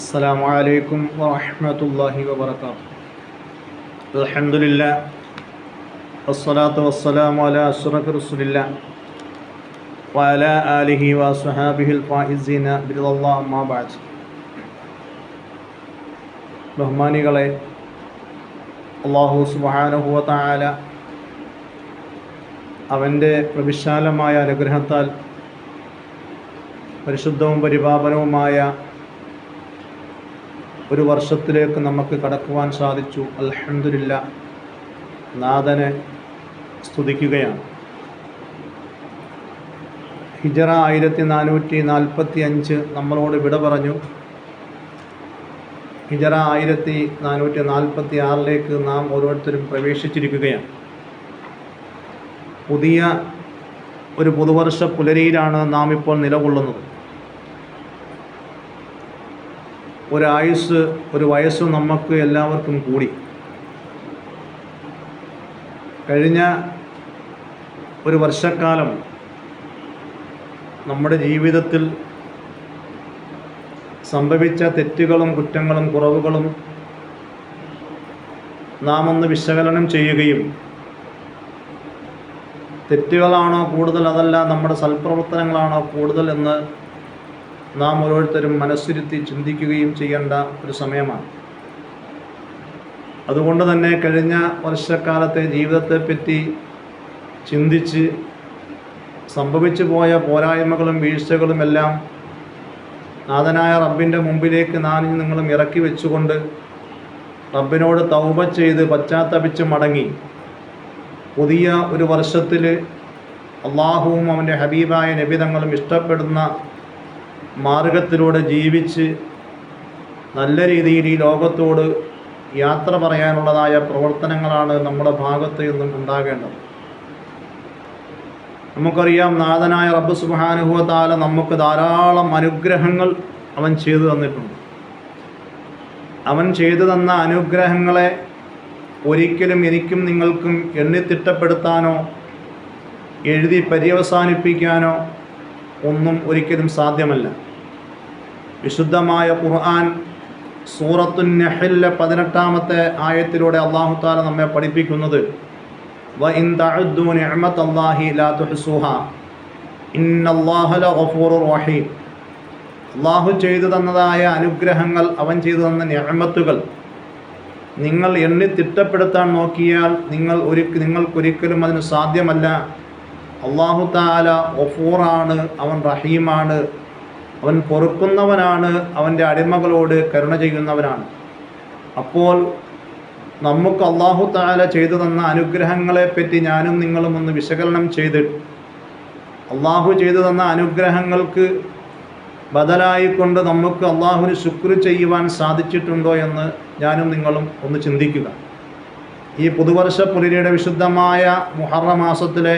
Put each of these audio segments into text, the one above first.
السلام عليكم ورحمة الله وبركاته الحمد لله والصلاة والسلام على أشرف رسول الله وعلى آله وصحابه الفائزين برضا الله أما بعد ബഹുമാനികളെ അള്ളാഹു സുബാനുഹുവ താല അവൻ്റെ പ്രവിശാലമായ അനുഗ്രഹത്താൽ പരിശുദ്ധവും പരിപാലനവുമായ ഒരു വർഷത്തിലേക്ക് നമുക്ക് കടക്കുവാൻ സാധിച്ചു. അലഹമില്ല നാഥനെ സ്തുതിക്കുകയാണ്. ഹിജറ ആയിരത്തി നാനൂറ്റി നാൽപ്പത്തി അഞ്ച് നമ്മളോട് വിട പറഞ്ഞു. ഹിജറ ആയിരത്തി നാനൂറ്റി നാൽപ്പത്തി ആറിലേക്ക് നാം ഓരോരുത്തരും പ്രവേശിച്ചിരിക്കുകയാണ്. പുതിയ ഒരു പുതുവർഷ പുലരിയിലാണ് നാം ഇപ്പോൾ നിലകൊള്ളുന്നത്. ഒരായുസ് ഒരു വയസ്സ് നമുക്ക് എല്ലാവർക്കും കൂടി. കഴിഞ്ഞ ഒരു വർഷക്കാലം നമ്മുടെ ജീവിതത്തിൽ സംഭവിച്ച തെറ്റുകളും കുറ്റങ്ങളും കുറവുകളും നാം ഒന്ന് വിശകലനം ചെയ്യുകയും തെറ്റുകളാണോ കൂടുതൽ അതല്ല നമ്മുടെ സൽപ്രവർത്തനങ്ങളാണോ കൂടുതൽ എന്ന് നാം ഓരോരുത്തരും മനസ്സിരുത്തി ചിന്തിക്കുകയും ചെയ്യേണ്ട ഒരു സമയമാണ്. അതുകൊണ്ട് തന്നെ കഴിഞ്ഞ വർഷക്കാലത്തെ ജീവിതത്തെപ്പറ്റി ചിന്തിച്ച് സംഭവിച്ചു പോയ പോരായ്മകളും വീഴ്ചകളും എല്ലാം നാഥനായ റബ്ബിന്റെ മുമ്പിലേക്ക് നാനും നിങ്ങളും ഇറക്കി വെച്ചുകൊണ്ട് റബ്ബിനോട് തൗബ ചെയ്ത് പശ്ചാത്തപിച്ച് മടങ്ങി. പുതിയ ഒരു വർഷത്തിൽ അള്ളാഹുവും അവന്റെ ഹബീബായ നബിതങ്ങളും ഇഷ്ടപ്പെടുന്ന മാർഗത്തിലൂടെ ജീവിച്ച് നല്ല രീതിയിൽ ഈ ലോകത്തോട് യാത്ര പറയാനുള്ളതായ പ്രവർത്തനങ്ങളാണ് നമ്മുടെ ഭാഗത്ത് നിന്നും ഉണ്ടാകേണ്ടത്. നമുക്കറിയാം നാഥനായ റബ്ബ് സുബാനുഭവത്താല നമുക്ക് ധാരാളം അനുഗ്രഹങ്ങൾ അവൻ ചെയ്തു തന്നിട്ടുണ്ട്. അവൻ ചെയ്തു തന്ന അനുഗ്രഹങ്ങളെ ഒരിക്കലും എനിക്കും നിങ്ങൾക്കും എണ്ണിത്തിട്ടപ്പെടുത്താനോ എഴുതി പര്യവസാനിപ്പിക്കാനോ ഒന്നും ഒരിക്കലും സാധ്യമല്ല. വിശുദ്ധമായ ഖുർആൻ സൂറത്തു നെഹലിലെ പതിനെട്ടാമത്തെ ആയത്തിലൂടെ അള്ളാഹു താല നമ്മെ പഠിപ്പിക്കുന്നത് വ ഇൻ ലാ റഹീം. അള്ളാഹു ചെയ്തു തന്നതായ അനുഗ്രഹങ്ങൾ അവൻ ചെയ്തു തന്ന നിഅമത്തുകൾ നിങ്ങൾ എണ്ണി തിട്ടപ്പെടുത്താൻ നോക്കിയാൽ നിങ്ങൾ ഒരു നിങ്ങൾക്കൊരിക്കലും അതിന് സാധ്യമല്ല. അള്ളാഹു താല ഒഫൂറാണ് അവൻ റഹീമാണ് അവൻ പൊറുക്കുന്നവനാണ് അവന്റെ അടിമകളോട് കരുണ ചെയ്യുന്നവനാണ്. അപ്പോൾ നമുക്ക് അള്ളാഹു താല ചെയ്തു തന്ന അനുഗ്രഹങ്ങളെപ്പറ്റി ഞാനും നിങ്ങളും ഒന്ന് വിശകലനം ചെയ്ത് അള്ളാഹു ചെയ്തു തന്ന അനുഗ്രഹങ്ങൾക്ക് ബദലായിക്കൊണ്ട് നമുക്ക് അള്ളാഹുവിന് ശുക്ർ ചെയ്യുവാൻ സാധിച്ചിട്ടുണ്ടോ എന്ന് ഞാനും നിങ്ങളും ഒന്ന് ചിന്തിക്കുക. ഈ പുതുവർഷ പുലരിയുടെ വിശുദ്ധമായ മുഹറ മാസത്തിലെ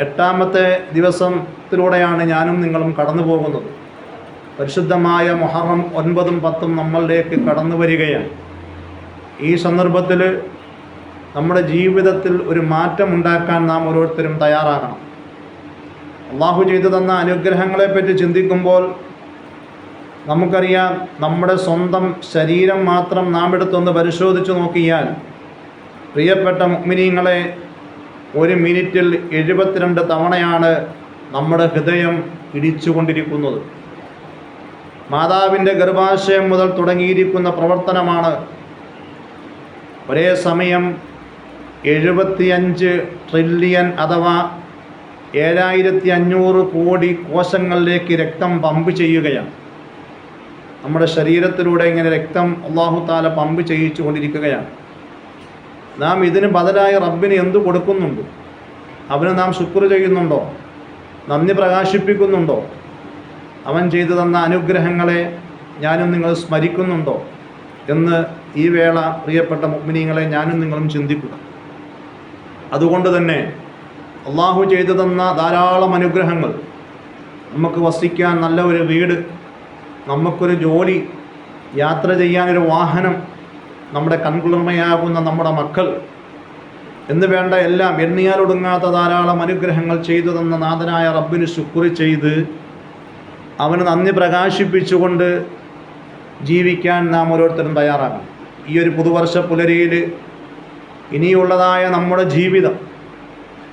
എട്ടാമത്തെ ദിവസത്തിലൂടെയാണ് ഞാനും നിങ്ങളും കടന്നു പോകുന്നത് പരിശുദ്ധമായ മൊഹറം ഒൻപതും പത്തും നമ്മളിലേക്ക് കടന്നു വരികയാണ്. ഈ സന്ദർഭത്തിൽ നമ്മുടെ ജീവിതത്തിൽ ഒരു മാറ്റം ഉണ്ടാക്കാൻ നാം ഓരോരുത്തരും തയ്യാറാകണം. അള്ളാഹു ചെയ്തു തന്ന അനുഗ്രഹങ്ങളെപ്പറ്റി ചിന്തിക്കുമ്പോൾ നമുക്കറിയാം നമ്മുടെ സ്വന്തം ശരീരം മാത്രം നാം എടുത്തൊന്ന് പരിശോധിച്ചു നോക്കിയാൽ പ്രിയപ്പെട്ട മുഗ്മിനീങ്ങളെ ഒരു മിനിറ്റിൽ എഴുപത്തിരണ്ട് തവണയാണ് നമ്മുടെ ഹൃദയം ഇടിച്ചുകൊണ്ടിരിക്കുന്നത്. മാതാവിന്റെ ഗർഭാശയം മുതൽ തുടങ്ങിയിരിക്കുന്ന പ്രവർത്തനമാണ് ഒരേ സമയം എഴുപത്തിയഞ്ച് ട്രില്യൺ അഥവാ ഏഴായിരത്തി അഞ്ഞൂറ് കോടി കോശങ്ങളിലേക്ക് രക്തം പമ്പ് ചെയ്യുകയാണ്. നമ്മുടെ ശരീരത്തിലൂടെ ഇങ്ങനെ രക്തം അള്ളാഹു താല പമ്പ് ചെയ്യിച്ചു കൊണ്ടിരിക്കുകയാണ് നാം ഇതിന് ബദലായി റബ്ബിന് എന്തു കൊടുക്കുന്നുണ്ട്? അവന് നാം ശുക്ർ ചെയ്യുന്നുണ്ടോ? നന്ദി പ്രകാശിപ്പിക്കുന്നുണ്ടോ? അവൻ ചെയ്തു തന്ന അനുഗ്രഹങ്ങളെ ഞാനും നിങ്ങൾ സ്മരിക്കുന്നുണ്ടോ? എന്ന് ഈ വേള പ്രിയപ്പെട്ട മുഗ്മിനീങ്ങളെ ഞാനും നിങ്ങളും ചിന്തിക്കുക. അതുകൊണ്ട് തന്നെ അള്ളാഹു ചെയ്തു തന്ന ധാരാളം അനുഗ്രഹങ്ങൾ നമുക്ക് വസിക്കാൻ നല്ല ഒരു വീട് നമുക്കൊരു ജോലി യാത്ര ചെയ്യാനൊരു വാഹനം നമ്മുടെ കൺകുളിർമയാകുന്ന നമ്മുടെ മക്കൾ. എന്ന് വേണ്ട എല്ലാം എണ്ണിയാലൊടുങ്ങാത്ത ധാരാളം അനുഗ്രഹങ്ങൾ ചെയ്തു തന്ന നാഥനായ റബ്ബിന് ശുക്രി ചെയ്ത് അവന് നന്ദി പ്രകാശിപ്പിച്ചുകൊണ്ട് ജീവിക്കാൻ നാം ഓരോരുത്തരും തയ്യാറാകണം. ഈ ഒരു പുതുവർഷ പുലരിയിൽ ഇനിയുള്ളതായ നമ്മുടെ ജീവിതം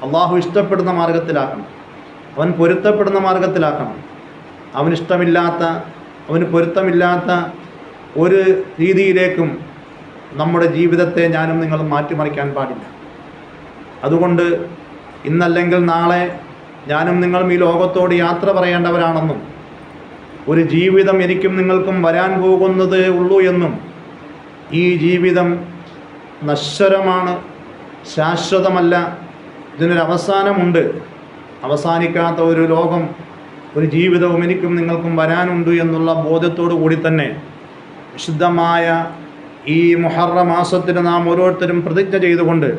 അള്ളാഹു ഇഷ്ടപ്പെടുന്ന മാർഗത്തിലാക്കണം. അവൻ പൊരുത്തപ്പെടുന്ന മാർഗത്തിലാക്കണം. അവനിഷ്ടമില്ലാത്ത അവന് പൊരുത്തമില്ലാത്ത ഒരു രീതിയിലേക്കും നമ്മുടെ ജീവിതത്തെ ഞാനും നിങ്ങളും മാറ്റിമറിക്കാൻ പാടില്ല. അതുകൊണ്ട് ഇന്നല്ലെങ്കിൽ നാളെ ഞാനും നിങ്ങളും ഈ ലോകത്തോട് യാത്ര പറയേണ്ടവരാണെന്നും ഒരു ജീവിതം എനിക്കും നിങ്ങൾക്കും വരാൻ പോകുന്നതേ ഉള്ളൂ എന്നും ഈ ജീവിതം നശ്വരമാണ് ശാശ്വതമല്ല ഇതിനൊരവസാനമുണ്ട് അവസാനിക്കാത്ത ഒരു ലോകം ഒരു ജീവിതവും എനിക്കും നിങ്ങൾക്കും വരാനുണ്ട് എന്നുള്ള ബോധ്യത്തോടു കൂടി തന്നെ വിശുദ്ധമായ ഈ മുഹറ മാസത്തിന് നാം ഓരോരുത്തരും പ്രതിജ്ഞ ചെയ്തുകൊണ്ട്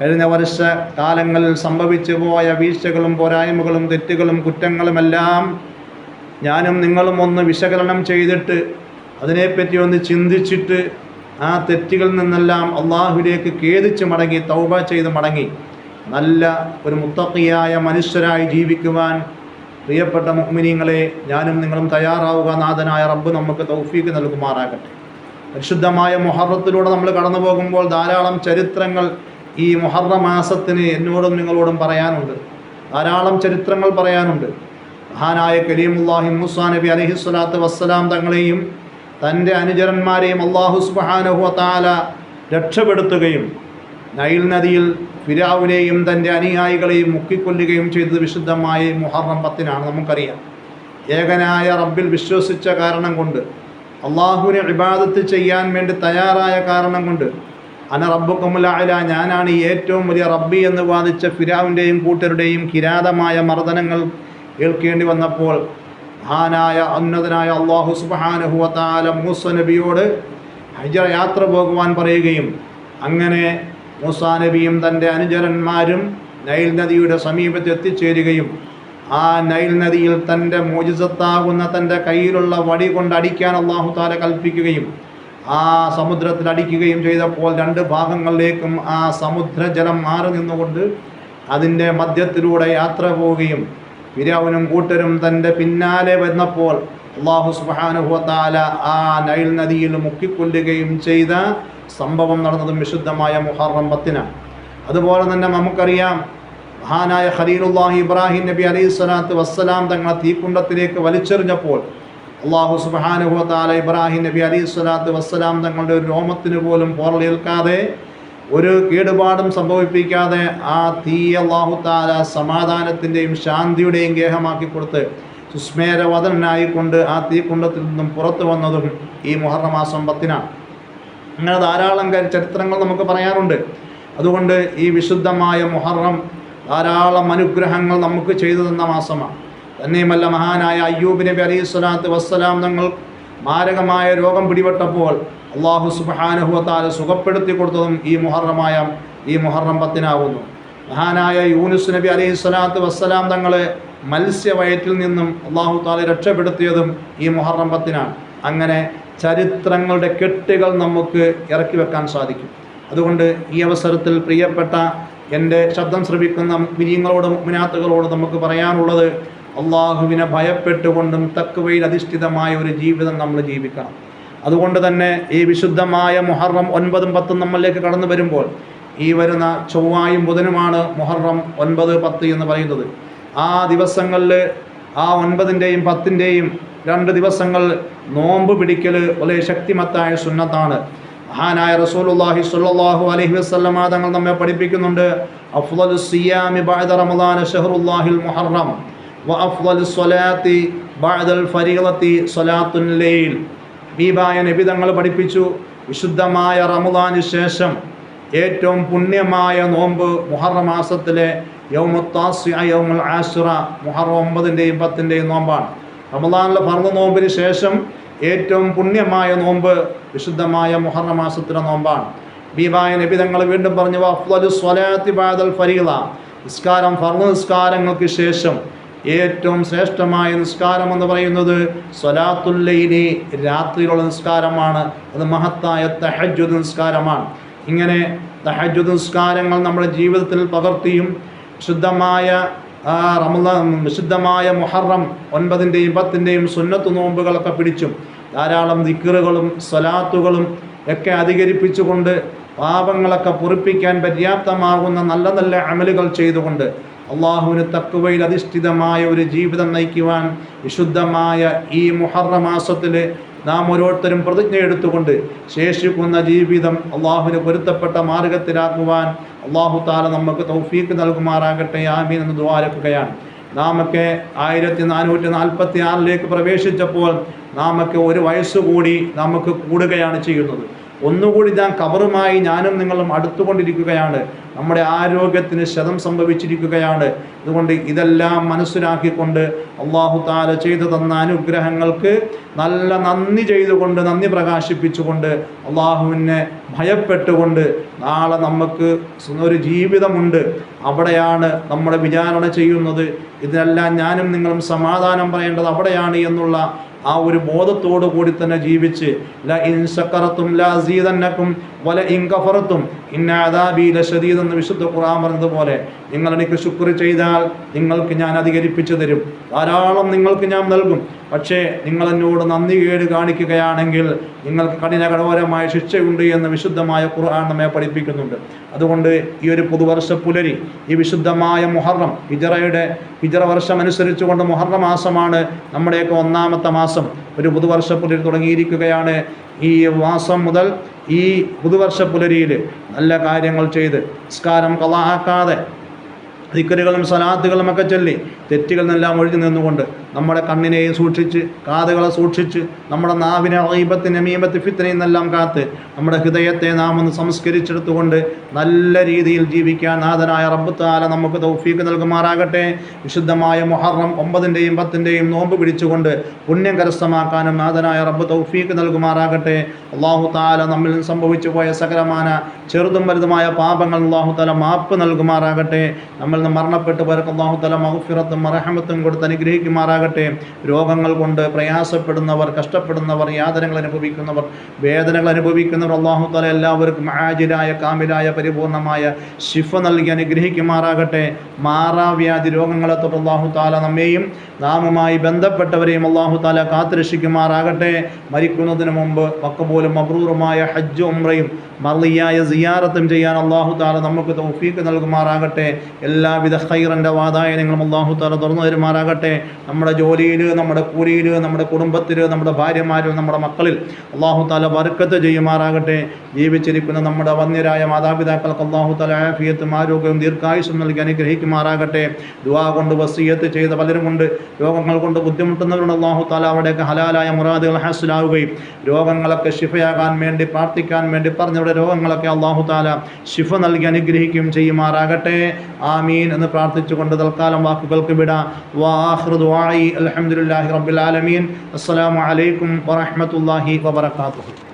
കഴിഞ്ഞ വർഷ കാലങ്ങളിൽ സംഭവിച്ചു പോയ വീഴ്ചകളും പോരായ്മകളും തെറ്റുകളും കുറ്റങ്ങളുമെല്ലാം ഞാനും നിങ്ങളും ഒന്ന് വിശകലനം ചെയ്തിട്ട് അതിനെപ്പറ്റി ഒന്ന് ചിന്തിച്ചിട്ട് ആ തെറ്റുകളിൽ നിന്നെല്ലാം അള്ളാഹുലേക്ക് ഖേദിച്ച് മടങ്ങി തൗബ ചെയ്ത് മടങ്ങി. നല്ല ഒരു മുത്തക്കിയായ മനുഷ്യരായി ജീവിക്കുവാൻ പ്രിയപ്പെട്ട മുഹ്മിനിങ്ങളെ ഞാനും നിങ്ങളും തയ്യാറാവുക നാഥനായ റബ്ബ് നമുക്ക് തൗഫീക്ക് നൽകുമാറാകട്ടെ. പരിശുദ്ധമായ മുഹറത്തിലൂടെ നമ്മൾ കടന്നു പോകുമ്പോൾ ധാരാളം ചരിത്രങ്ങൾ ഈ മുഹറ മാസത്തിന് എന്നോടും നിങ്ങളോടും പറയാനുണ്ട്. ധാരാളം ചരിത്രങ്ങൾ പറയാനുണ്ട്. മഹാനായ കലീമുല്ലാഹി മുസാ നബി അലഹി സ്വലാത്ത് വസ്സലാം തങ്ങളെയും തന്റെ അനുചരന്മാരെയും അള്ളാഹു സുബാനഹു താല രക്ഷപ്പെടുത്തുകയും നൈൽ നദിയിൽ ഫിരാവിനെയും തന്റെ അനുയായികളെയും മുക്കിക്കൊല്ലുകയും ചെയ്തത് വിശുദ്ധമായ മുഹറം പത്തിനാണ്. നമുക്കറിയാം. ഏകനായ റബ്ബിൽ വിശ്വസിച്ച കാരണം കൊണ്ട് അള്ളാഹുവിനെ ഇബാദത്ത് ചെയ്യാൻ വേണ്ടി തയ്യാറായ കാരണം കൊണ്ട് അന റബ്ബുക്കുമുലായ ഞാനാണ് ഈ ഏറ്റവും വലിയ റബ്ബി എന്ന് വാദിച്ച ഫിരാവിന്റെയും കൂട്ടരുടെയും കിരാതമായ മർദ്ദനങ്ങൾ കേൾക്കേണ്ടി വന്നപ്പോൾ മഹാനായ ഉന്നതനായ അള്ളാഹു സുബാനുഹുവത്താല മൂസ നബിയോട് ഹജ യാത്ര പോകുവാൻ പറയുകയും അങ്ങനെ മൂസാ നബിയും തന്റെ അനുചരന്മാരും നൈൽ നദിയുടെ സമീപത്ത് എത്തിച്ചേരുകയും ആ നൈൽ നദിയിൽ തന്റെ മോചിസത്താകുന്ന തന്റെ കയ്യിലുള്ള വടി കൊണ്ട് അടിക്കാൻ അള്ളാഹു താല കൽപ്പിക്കുകയും ആ സമുദ്രത്തിൽ അടിക്കുകയും ചെയ്തപ്പോൾ രണ്ട് ഭാഗങ്ങളിലേക്കും ആ സമുദ്രജലം മാറി നിന്നുകൊണ്ട് അതിന്റെ മധ്യത്തിലൂടെ യാത്ര പോവുകയും വിരാവനും കൂട്ടരും തന്റെ പിന്നാലെ വന്നപ്പോൾ അള്ളാഹു സുബാനുഹത്താല ആ നൈൽ നദിയിൽ മുക്കിക്കൊല്ലുകയും ചെയ്ത സംഭവം നടന്നതും വിശുദ്ധമായ മുഹറം പത്തിനാണ് അതുപോലെ തന്നെ നമുക്കറിയാം മഹാനായ ഖലീലുല്ലാഹി ഇബ്രാഹിം നബി അലൈഹി സ്വലാത്ത് വസ്സലാം തങ്ങളെ തീക്കുണ്ടത്തിലേക്ക് വലിച്ചെറിഞ്ഞപ്പോൾ അള്ളാഹു സുബാനുഹത്താല ഇബ്രാഹിം നബി അലൈഹി സ്വലാത്ത് വസ്സലാം തങ്ങളുടെ ഒരു രോമത്തിന് പോലും പോറലേൽക്കാതെ ഒരു കേടുപാടും സംഭവിപ്പിക്കാതെ ആ തീ അള്ളാഹു താല സമാധാനത്തിന്റെയും ശാന്തിയുടെയും ഗേഹമാക്കി കൊടുത്ത് സുസ്മേരവതനായിക്കൊണ്ട് ആ തീക്കുണ്ടത്തിൽ നിന്നും പുറത്തു വന്നതും ഈ മുഹറ മാസം പത്തിനാണ് അങ്ങനെ ധാരാളം ചരിത്രങ്ങൾ നമുക്ക് പറയാറുണ്ട്. അതുകൊണ്ട് ഈ വിശുദ്ധമായ മുഹറം ധാരാളം അനുഗ്രഹങ്ങൾ നമുക്ക് ചെയ്തു തന്ന മാസമാണ്. തന്നെയുമല്ല മഹാനായ അയ്യൂബ് നബി അലൈഹി സ്വലാത്ത് വസ്സലാം തങ്ങൾ മാരകമായ രോഗം പിടിപെട്ടപ്പോൾ അള്ളാഹു സുബാനുഹുവത്താൽ സുഖപ്പെടുത്തി കൊടുത്തതും ഈ മുഹറമായ ഈ മുഹറം പത്തിനാവുന്നു. മഹാനായ യൂനുസ് നബി അലൈഹി സ്വലാത്ത് വസ്സലാം തങ്ങളെ മത്സ്യവയറ്റിൽ നിന്നും അള്ളാഹു താല രക്ഷപ്പെടുത്തിയതും ഈ മുഹറം പത്തിനാണ്. അങ്ങനെ ചരിത്രങ്ങളുടെ കെട്ടുകൾ നമുക്ക് ഇറക്കി വെക്കാൻ സാധിക്കും. അതുകൊണ്ട് ഈ അവസരത്തിൽ പ്രിയപ്പെട്ട എന്റെ ശബ്ദം ശ്രമിക്കുന്ന വിനിയങ്ങളോടും മിനാത്തുകളോടും നമുക്ക് പറയാനുള്ളത് അള്ളാഹുവിനെ ഭയപ്പെട്ടുകൊണ്ടും തക്കുവയിൽ അധിഷ്ഠിതമായ ഒരു ജീവിതം നമ്മൾ ജീവിക്കണം. അതുകൊണ്ട് തന്നെ ഈ വിശുദ്ധമായ മുഹറം ഒൻപതും പത്തും നമ്മളിലേക്ക് കടന്നു വരുമ്പോൾ ഈ വരുന്ന ചൊവ്വായും ബുധനുമാണ് മുഹറം ഒൻപത് പത്ത് എന്ന് പറയുന്നത്. ആ ദിവസങ്ങളിൽ ആ ഒൻപതിന്റെയും പത്തിന്റെയും രണ്ട് ദിവസങ്ങൾ നോമ്പ് പിടിക്കൽ വളരെ ശക്തിമത്തായ സുന്നത്താണ്. മഹാനായ റസൂലുള്ളാഹി സ്വല്ലല്ലാഹു അലൈഹി വസല്ലമ തങ്ങൾ നമ്മെ പഠിപ്പിക്കുന്നുണ്ട്. അഫ്ളലു സിയാമി ബഅദ റമളാന ഷഹ്റുല്ലാഹിൽ മുഹറം. വ അഫ്ളലു സ്വലാത്തി ബഅദൽ ഫരീളത്തി സ്വലാത്തുൽ ലൈൽ. ബീബായ നബി തങ്ങൾ പഠിപ്പിച്ചു. വിശുദ്ധമായ റമദാന് ശേഷം ഏറ്റവും പുണ്യമായ നോമ്പ് മുഹറ മാസത്തിലെ യൗമുത്താസിയ യൗമുൽ ആസുറ മുഹറ ഒമ്പതിന്റെയും പത്തിന്റെയും നോമ്പാണ്. റമളാനിലെ ഫർദ് നോമ്പിന് ശേഷം ഏറ്റവും പുണ്യമായ നോമ്പ് വിശുദ്ധമായ മുഹറ മാസത്തിലെ നോമ്പാണ്. ബീബായ നബി തങ്ങൾ വീണ്ടും പറഞ്ഞു ബാദൽ ഫരീല നിസ്കാരം ഫർണ നിസ്കാരങ്ങൾക്ക് ശേഷം ഏറ്റവും ശ്രേഷ്ഠമായ നിസ്കാരം എന്ന് പറയുന്നത് സ്വലാത്തുല്ലൈനി രാത്രിയിലുള്ള നിസ്കാരമാണ്. അത് മഹത്തായ തഹജുദ് നിസ്കാരമാണ്. ഇങ്ങനെ തഹജുദ് നിസ്കാരങ്ങൾ നമ്മുടെ ജീവിതത്തിൽ പകർത്തിയും ശുദ്ധമായ ആ റമദ വിശുദ്ധമായ മുഹറം ഒൻപതിന്റെയും പത്തിന്റെയും സുന്നത്ത് നോമ്പുകളൊക്കെ പിടിച്ചും ധാരാളം ദിക്കറുകളും സ്വലാത്തുകളും ഒക്കെ അധികരിപ്പിച്ചുകൊണ്ട് പാപങ്ങളൊക്കെ പൊറിപ്പിക്കാൻ പര്യാപ്തമാകുന്ന നല്ല നല്ല അമലുകൾ ചെയ്തുകൊണ്ട് അള്ളാഹുവിന് തക്കുവയിൽ അധിഷ്ഠിതമായ ഒരു ജീവിതം നയിക്കുവാൻ വിശുദ്ധമായ ഈ മുഹറ മാസത്തിൽ നാം ഓരോരുത്തരും പ്രതിജ്ഞ എടുത്തുകൊണ്ട് ശേഷിക്കുന്ന ജീവിതം അള്ളാഹുവിന് പൊരുത്തപ്പെട്ട മാർഗത്തിലാക്കുവാൻ അള്ളാഹു താല നമുക്ക് തൗഫീക്ക് നൽകുമാറാകട്ടെ ആമീൻ എന്ന് ദ്വാരക്കുകയാണ് നാമൊക്കെ ആയിരത്തി നാനൂറ്റി നാൽപ്പത്തി ആറിലേക്ക് പ്രവേശിച്ചപ്പോൾ നാമൊക്കെ ഒരു വയസ്സുകൂടി നമുക്ക് കൂടുകയാണ് ചെയ്യുന്നത്. ഒന്നുകൂടി ഞാൻ കബറുമായി ഞാനും നിങ്ങളും അടുത്തുകൊണ്ടിരിക്കുകയാണ്. നമ്മുടെ ആരോഗ്യത്തിന് ശതം സംഭവിച്ചിരിക്കുകയാണ്. അതുകൊണ്ട് ഇതെല്ലാം മനസ്സിലാക്കിക്കൊണ്ട് അള്ളാഹു താല ചെയ്തു തന്ന അനുഗ്രഹങ്ങൾക്ക് നല്ല നന്ദി ചെയ്തുകൊണ്ട് നന്ദി പ്രകാശിപ്പിച്ചുകൊണ്ട് അള്ളാഹുവിനെ ഭയപ്പെട്ടുകൊണ്ട് നാളെ നമുക്ക് ഒരു ജീവിതമുണ്ട്. അവിടെയാണ് നമ്മുടെ വിചാരണ ചെയ്യുന്നത്. ഇതിനെല്ലാം ഞാനും നിങ്ങളും സമാധാനം പറയേണ്ടത് അവിടെയാണ് എന്നുള്ള ആ ഒരു ബോധത്തോടു കൂടി തന്നെ ജീവിച്ച് ല വല വിശുദ്ധ ഖുർആൻ പറഞ്ഞതുപോലെ നിങ്ങൾ എനിക്ക് ശുക്ർ ചെയ്താൽ നിങ്ങൾക്ക് ഞാൻ അധികരിപ്പിച്ചു തരും. ധാരാളം നിങ്ങൾക്ക് ഞാൻ നൽകും. പക്ഷേ നിങ്ങൾ എന്നോട് നന്ദി കേട് കാണിക്കുകയാണെങ്കിൽ നിങ്ങൾക്ക് കഠിന കഠോരമായ ശിക്ഷയുണ്ട് എന്ന് വിശുദ്ധമായ ഖുർആൻ നമ്മെ പഠിപ്പിക്കുന്നുണ്ട്. അതുകൊണ്ട് ഈ ഒരു പുതുവർഷ പുലരി ഈ വിശുദ്ധമായ മുഹറം ഹിജറയുടെ ഹിജറ വർഷം അനുസരിച്ചുകൊണ്ട് മുഹറം മാസമാണ് നമ്മുടെയൊക്കെ ഒന്നാമത്തെ മാസം. ഒരു പുതുവർഷ പുലരി തുടങ്ങിയിരിക്കുകയാണ്. ഈ മാസം മുതൽ ഈ പുതുവർഷ പുലരിയിൽ നല്ല കാര്യങ്ങൾ ചെയ്ത് നിസ്കാരം കളാക്കാതെ ദിക്കറുകളും സലാത്തുകളും ഒക്കെ ചൊല്ലി തെറ്റുകളിൽ നിന്നെല്ലാം ഒഴിഞ്ഞു നിന്നുകൊണ്ട് നമ്മുടെ കണ്ണിനെയും സൂക്ഷിച്ച് കാതുകളെ സൂക്ഷിച്ച് നമ്മുടെ നാവിനെ അയ്യബത്തിന് മീമത്തി ഫിത്തിനെയും എല്ലാം കാത്ത് നമ്മുടെ ഹൃദയത്തെ നാം ഒന്ന് സംസ്കരിച്ചെടുത്തുകൊണ്ട് നല്ല രീതിയിൽ ജീവിക്കാൻ നാഥനായ റബ്ബത്താല നമുക്ക് തൗഫീക്ക് നൽകുമാറാകട്ടെ. വിശുദ്ധമായ മൊഹറം ഒമ്പതിന്റെയും പത്തിന്റെയും നോമ്പ് പിടിച്ചുകൊണ്ട് പുണ്യം കരസ്ഥമാക്കാനും നാഥനായ റബ്ബ് തൗഫീക്ക് നൽകുമാറാകട്ടെ. അള്ളാഹു താല നമ്മിൽ സംഭവിച്ചു പോയ സകലമാന ചെറുതും വലുതുമായ പാപങ്ങൾ അള്ളാഹു താല മാപ്പ് നൽകുമാറാകട്ടെ. നമ്മൾ നിന്ന് മരണപ്പെട്ട് പേർക്ക് അള്ളാഹു മഹുഫിറത്തും മറഹമത്തും കൊടുത്ത് അനുഗ്രഹിക്കുമാറാകട്ടെ. രോഗങ്ങൾ കൊണ്ട് പ്രയാസപ്പെടുന്നവർ കഷ്ടപ്പെടുന്നവർ യാതനകൾ അനുഭവിക്കുന്നവർ വേദനകൾ അനുഭവിക്കുന്നവർ അള്ളാഹു തല എല്ലാവർക്കും ആജിരായ കാമിലായ പരിപൂർണമായ ശിഫ നൽകി അനുഗ്രഹിക്കുമാറാകട്ടെ. മാറാവ്യാധി രോഗങ്ങളെ തൊട്ട് അള്ളാഹു താല നമ്മെയും നാമുമായി ബന്ധപ്പെട്ടവരെയും അള്ളാഹു താല കാത്തുരക്ഷിക്കുമാറാകട്ടെ. മരിക്കുന്നതിന് മുമ്പ് മക്കബൂലും മബ്രൂറുമായ ഹജ്ജ് ഉംറയും മർലിയായ സിയാറത്തും ചെയ്യാൻ അള്ളാഹു താല നമുക്ക് തൗഫീക്ക് നൽകുമാറാകട്ടെ. എല്ലാവിധ ഹൈറിന്റെ വാതായനങ്ങളും അള്ളാഹു താല തുറന്നു തരുമാറാകട്ടെ. നമ്മുടെ ജോലിയിൽ നമ്മുടെ കൂലിയിൽ നമ്മുടെ കുടുംബത്തിൽ നമ്മുടെ ഭാര്യമാരിൽ നമ്മുടെ മക്കളിൽ അള്ളാഹു താല വർക്കത്ത് ചെയ്യുമാറാകട്ടെ. ജീവിച്ചിരിക്കുന്ന നമ്മുടെ വന്യരായ മാതാപിതാക്കൾക്ക് അള്ളാഹു താല ആഫിയത്തും ആരോഗ്യവും ദീർഘായുസും നൽകി അനുഗ്രഹിക്കുമാറാകട്ടെ. ദുവാ കൊണ്ട് വസീയത്ത് ചെയ്ത പലരുമുണ്ട്. രോഗങ്ങൾ കൊണ്ട് ബുദ്ധിമുട്ടുന്നവരുണ്ട്. അള്ളാഹു താല അവിടെയൊക്കെ ഹലാലായ മുറാദുകൾ ഹാസിലാവുകയും രോഗങ്ങളൊക്കെ ശിഫയാകാൻ വേണ്ടി പ്രാർത്ഥിക്കാൻ വേണ്ടി പറഞ്ഞവരുടെ രോഗങ്ങളൊക്കെ അള്ളാഹു താല ശിഫ നൽകി അനുഗ്രഹിക്കുകയും ചെയ്യുമാറാകട്ടെ. ആമീൻ എന്ന് പ്രാർത്ഥിച്ചുകൊണ്ട് തൽക്കാലം വാക്കുകൾക്ക് വിടാം. വാഹൃദ് അലഹമുല്ലാഹി റബ്ബിൽ ആലമീൻ. അസ്സലാമു അലൈക്കും വറഹ്മത്തുള്ളാഹി വബറകാതുഹു.